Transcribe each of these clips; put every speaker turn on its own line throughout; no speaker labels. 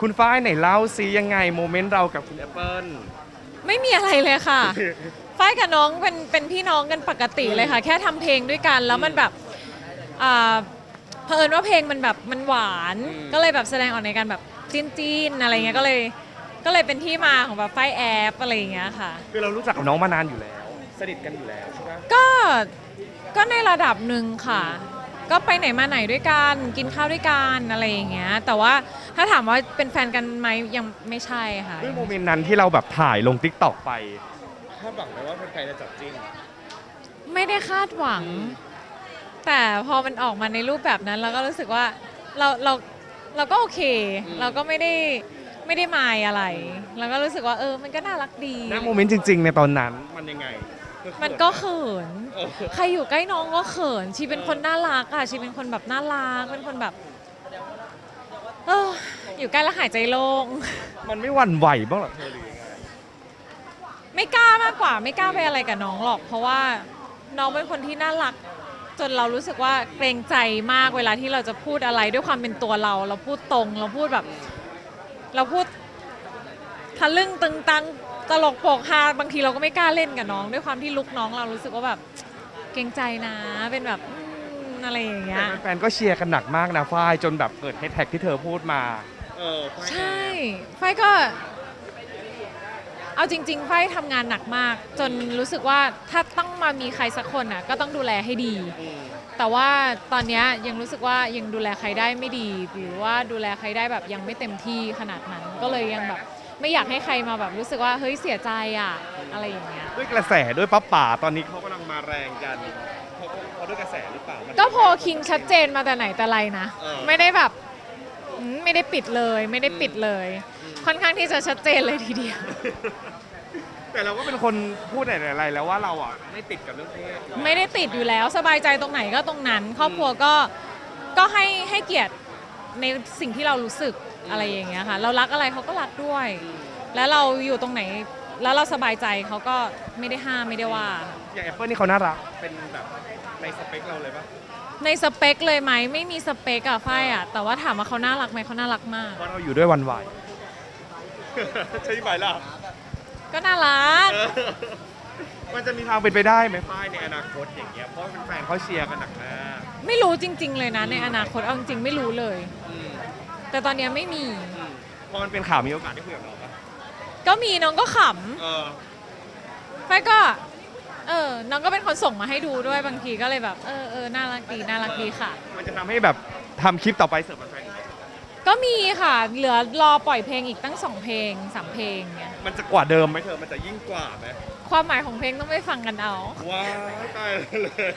คุณฝ้ายไหนเล่าซิยังไงโมเมนต์เรากับคุณแอปเปิล
ไม่มีอะไรเลยค่ะ ฝ้ายกับน้องเป็นเป็นพี่น้องกันปกติเลยค่ะ แค่ทำเพลงด้วยกันแล้วมันแบบอ่าเผอิญว่าเพลงมันแบบมันหวาน
อืม
ก็เลยแบบแสดงออกในการแบบจิ้นจีนๆอะไรเงี้ยก็เลยก็เลยเป็นที่มาของแบบฝ้ายแอปอะไรอย่างเงี้ยค่ะ
คือเรารู้จักกับน้องมานานอยู่แล้ว สนิทกันอยู่แล้วใช่ไหม
ก็ก็ในระดับหนึ่งค่ะ ก็ไปไหนมาไหนด้วยกันกินข้าวด้วยกันอะไรอย่างเงี้ย แต่ว่าถ้าถามว่าเป็นแฟนกันไหมยังไม่ใช่ค่ะ
ด้วยโมเมนต์นั้นที่เราแบบถ่ายลงทิกตอกไปคาดหวังไหมว่าใครจะจับจิ้น
ไม่ได้คาดหวัง แต่พอมันออกมาในรูปแบบนั้นเราก็รู้สึกว่าเราเราเราก็โอเค
อืม
เราก็ไม่ได้ไม่ได้มายอะไร เราก็รู้สึกว่าเออมันก็น่ารักดี
ณโมเมนต์จริง ๆ ในตอนนั้นมันยังไง
มันก็เขิน
เออ
ใครอยู่ใกล้น้องก็เขิน ชีเป็นคนน่ารักอะ ชีเป็นคนแบบน่ารัก เป็นคนแบบเอออยู่ใกล้แล้วหายใจโล่ง
มันไม่หวั่นไหวบ้างเหรอเธอหรือยังไง
ไม่กล้ามากกว่า ไม่กล้าไปอะไรกับน้องหรอก เพราะว่าน้องเป็นคนที่น่ารัก จนเรารู้สึกว่าเกรงใจมากเวลาที่เราจะพูดอะไรด้วยความเป็นตัวเรา เราพูดตรง เราพูดแบบ เราพูดทะลึ่งตึงตัง ตลกโปกฮาบางทีเราก็ไม่กล้าเล่นกับน้อง ด้วยความที่ลุกน้องเรารู้สึกว่าแบบเกรงใจนะเป็นแบบอืมอะไรอย่างเงี้ย
แต่แฟนๆก็เชียร์กันหนักมากนะฝ้ายจนแบบเกิดแฮชแท็กที่เธอพูดมา เออ
ใช่ไฟก็ เอาจริง ๆ ไฟทำงานหนักมาก จนรู้สึกว่าถ้าต้องมามีใครสักคนอะ ก็ต้องดูแลให้ดีแต่ว่าตอนเนี้ยยังรู้สึกว่ายังดูแลใครได้ไม่ดี หรือว่าดูแลใครได้แบบยังไม่เต็มที่ขนาดนั้น ก็เลยยังแบบ ไม่อยากให้ใครมาแบบรู้สึกว่าเฮ้ยเสียใจอะอะไรอย่างเงี้ย
ด้วยกระแสด้วยป้าป่าตอนนี้เขากำลังมาแรงกันเขาเขาด้วยกระแสหรือเปล่ามัน
ก็โพลคิงชัดเจนมาแต่ไหนแต่ไรนะ
เออ
ไม่ได้แบบอืมไม่ได้ปิดเลยไม่ได้ปิดเลยค่อนข้างที่จะชัดเจนเลยทีเดียว
แต่เราก็เป็นคนพูดอะไรๆแล้วว่าเราอะไม่ติดกับเรื่องเพศ
ไม่ได้ติดอยู่แล้วสบายใจตรงไหนก็ตรงนั้น ครอบครัวก็ก็ให้ให้เกียรติในสิ่งที่เรารู้สึก อะไรอย่างเงี้ยค่ะ เรารักอะไรเขาก็รักด้วย แล้วเราอยู่ตรงไหน แล้วเราสบายใจเขาก็ไม่ได้ห้ามไม่ได้ว่า
อย่างแอปเปิลนี่เขาน่ารัก เป็นแบบในสเปคเราเลยปะ
ในสเปคเลยไหมไม่มีสเปคอะฝ้ายอะแต่ว่าถามว่าเขาน่ารักไหมเขาน่ารักมาก
เพราะเราอยู่ด้วยวันไหวใช่ไหมล่ะ
ก็น่ารัก
เออมันจะมีทางเป็นไปได้ไหมฝ้ายในอนาคตอย่างเงี้ย เพราะแฟนๆเขาเชียร์กันหนักมาก
ไม่รู้จริง ๆ เลยนะในอนาคตเอาจริงๆไม่รู้เลย
อืม
แต่ตอนเนี้ยไม่มี
อืมพอมันเป็นข่าวมีโอกาสได้คุยกับเราปะ
ก็มีน้องก็ข
เออำ
ฝ้ายก็ เออ น้องก็เป็นคนส่งมาให้ดูด้วยบางทีก็เลยแบบ เออเออน่ารักดีน่ารักดีค่ะ
มันจะทำให้แบบทำคลิปต่อไปเสิร์ฟแฟนๆอีกไหม
ก็มีค่ะ เหลือรอปล่อยเพลงอีกตั้งสองเพลงสามเพลงเนี่ย
มันจะกว่าเดิมไหมเธอมันจะยิ่งกว่าไหม
ความหมายของเพลงต้องไปฟังกันเอา
ว้าวตายเลย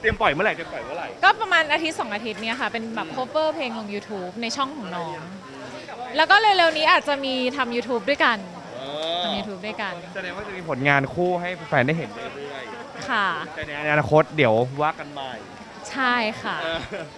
เตรียมปล่อยเมื่อไหร่เตรียมปล่อยเมื่อไหร่
ก็ประมาณอาทิตย์สองอาทิตย์เนี่ยค่ะ เป็นแบบ cover เพลงลง YouTube ในช่องของน้อง แล้วก็เร็วๆนี้อาจจะมีทำ YouTube ด้วยกัน
อ๋อ
ทำ YouTube ด้วยกัน
แสดงว่าจะมีผลงานคู่ให้แฟนๆได้เห็นเรื่อย
ค่ะ
ๆแต่ในอนาคตเดี๋ยวว่ากันใหม่
ใช่ค่ะ
เออ